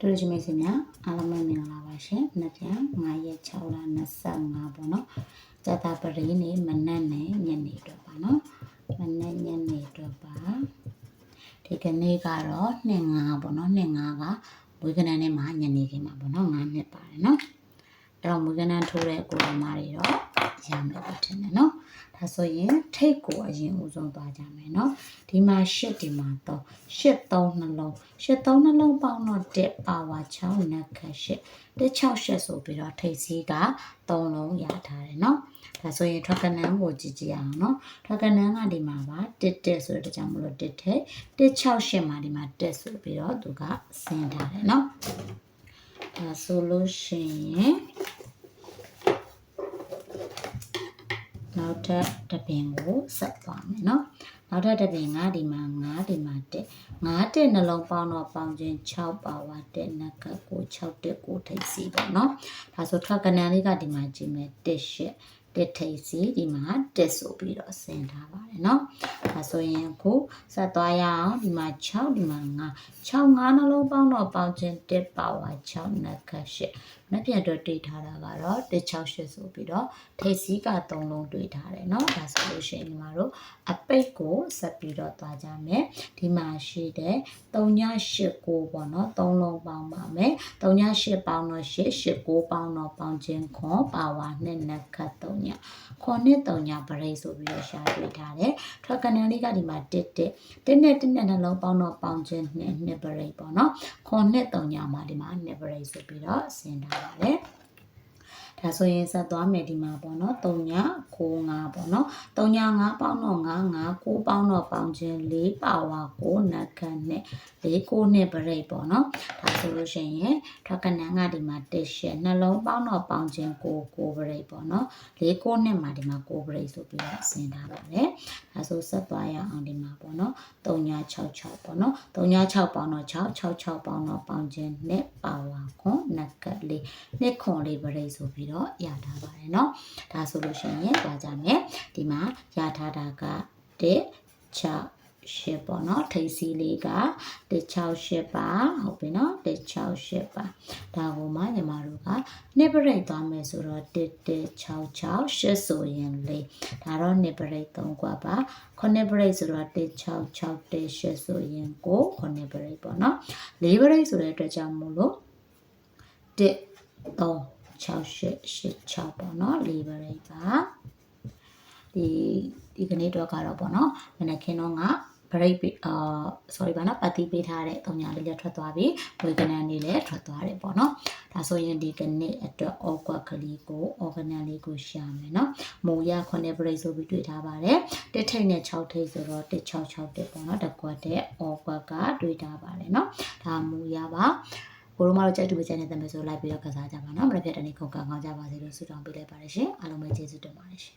တို့တို့ချင်းမိတ်ဆွေများအားလုံးပဲမင်္ဂလာပါရှင်။နှစ်ပြန်9ရက်6လ25ပေါ့နော်။ဇာတာပရိနေမနက်နဲ့ညနေအတွက်ပါနော်။မနက်ညနေအတွက်ပါ။ဒီကနေ့ကတော့25ပေါ့နော်။25ကဝေကနန်းနဲ့မှညနေခင်းမှာပေါ့နော်။9နှစ်ပါတယ်နော်။အဲ့တော့ဝေကနန်းထိုးတဲ့ကိုယ်တော်မတွေတော့ရမယ်ပေါ့ထင်တယ်နော်။ ဒါဆိုရင်ထိတ်ကိုအရင်ဦးဆုံးသွားကြမယ်နော်။ဒီမှာရှစ်ဒီမှာတော့ရှစ်သုံးနှလုံးရှစ်သုံးနှလုံးပေါင်းတော့တက်ပါဝါ6နက်ခတ်ရှစ်တက်6ရှစ်ဆိုပြီးတော့ထိတ်စည်းက3လုံးရထားတယ်နော်။ဒါဆိုရင်ထွက်ကနန်းကိုကြည့်ကြည့်အောင်နော်။ထွက်ကနန်းကဒီမှာပါတက်တက်ဆိုတဲ့ကြောင့်မလို့တက်ထက်တက်6ရှစ်မှာဒီမှာတက်ဆိုပြီးတော့သူကဆင်းထားတယ်နော်။ဒါဆိုလို့ရှိရင် နောက်ထပ်တစ်ပင်ကိုဆက်သွားမယ်နော်နောက်ထပ်တစ်ပင်ကဒီမှာ9ဒီမှာတက်9တက်နှလုံးပေါင်းတော့ပေါင်းချင်း6ပါဝါတက်နက်ကကို6တက်ကိုထိပ်စီပေါ့နော်ဒါဆိုထွက်ကနန်းလေးကဒီမှာကြည့်မယ်တက်ရှစ်တက်ထိပ်စီဒီမှာတက်ဆိုပြီးတော့ဆင်ထားပါတယ်เนาะ ဒါဆိုရင်အခုဆက်သွားရအောင်ဒီမှာ6ဒီမှာ9 6 9နှလုံးပေါင်းတော့ပေါင်းချင်းတက်ပါဝါ6နက်ကရှစ်မပြတ်တော့တိတ်ထားတာကတော့တက်6ရှစ်ဆိုပြီးတော့ထိပ်စီးက3လုံးတွေ့ထားတယ်เนาะဒါဆိုလို့ရှိရင်ဒီမှာတို့အပိတ်ကိုဆက်ပြီးတော့သွားကြမယ်ဒီမှာရှိတဲ့3ည8 9ပေါ့เนาะ3လုံးပေါင်းပါမယ်3ည8ပေါင်းတော့8 8 9ပေါင်းတော့ပေါင်းချင်းခွန်ပါဝါ2နက်ခတ်3ညခွန်နဲ့3ညပရိတ်ဆိုပြီးတော့ရှာတွေ့ထားတယ်ထွက်ကနေ လေးကဒီမှာ1 1တစ်နဲ့တစ်နဲ့နှလုံးပေါင်းတော့ပေါင်းခြင်းနဲ့ net break ပေါ့နော်ခွန်နဲ့၃ညမှာဒီမှာ net break ဆိုပြီးတော့စဉ်းထားပါတယ်ဒါဆိုရင်ဆက်သွားမယ်ဒီမှာပေါ့နော်3ည9 5ပေါ့နော်3ည9ပေါင်းတော့9 9 9ပေါင်းတော့ပေါင်းခြင်း4ပါဝါ9နက္ခတ်နဲ့4 9နဲ့ break ပေါ့နော်ဒါဆိုလို့ရှိရင်ထွက်ကနန်းကဒီမှာ1ရှစ်နှလုံးပေါင်းတော့ပေါင်းခြင်း9 9 break ပေါ့နော်4 9နဲ့မှာဒီမှာ9 break ဆိုပြီးတော့ဆင်ထားပါတယ်ဒါဆိုဆက်သွားရအောင်ဒီမှာပေါ့နော်3966ပေါ့နော်396ပေါင်းတော့6 66ပေါင်းတော့ပေါင်းခြင်းနဲ့ပါဝါခွန်နက်ကတ်လေးနှစ်ခွန်လေးပရိဆိုပြီးတော့ရထားပါတယ်နော်ဒါဆိုလို့ရှိရင်သွားကြမယ်ဒီမှာရထားတာက1 6ရှစ်ပေါ့နော်ထိပ်စီးလေးက168ပါဟုတ်ပြီနော်168ပါဒါကိုမှညီမ နှစ်ပရိတ်သွားမယ်ဆိုတော့1166ရှစ်ဆိုရင်လေဒါတော့နှစ်ပရိတ်3ကွာပါခုနှစ်ပရိတ်ဆိုတော့1661ရှစ်ဆိုရင်ကိုခုနှစ်ပရိတ်ပေါ့နော်၄ပရိတ်ဆိုတဲ့အတွက်ကြောင့်မို့လို့1 3 6886ပေါ့နော်လေးပရိတ်ပါဒီဒီကနေ့တော့ကတော့ပေါ့နော်မနက်ခင်းတော့က break အာ sorry ပါနော်ပတ်တိပေးထားတဲ့တုံညာလေးလည်းထွက်သွားပြီဝေကနန်လေးလည်းထွက်သွားတယ်ပေါ့နော်ဒါဆိုရင်ဒီကနေ့အတွက် awkward ကလေးကို organal လေးကိုရှာမယ်နော်မူရ9 break ဆိုပြီးတွေ့ထားပါတယ်တစ်ထိတ်နဲ့6ထိတ်ဆိုတော့166တက်ပေါ့နော်တကွက်တဲ့ awkward ကတွေ့ထားပါတယ်နော်ဒါမူရပါကိုရိုမာတို့ကြိုက်တူပဲကျန်တဲ့တမယ်ဆိုလိုက်ပြီးတော့ကစားကြပါနော်မနေ့ကတနေ့ခုံကောင်းကောင်းကြပါစေလို့ဆုတောင်းပေးလိုက်ပါတယ်ရှင်အားလုံးပဲကျေးဇူးတင်ပါတယ်ရှင်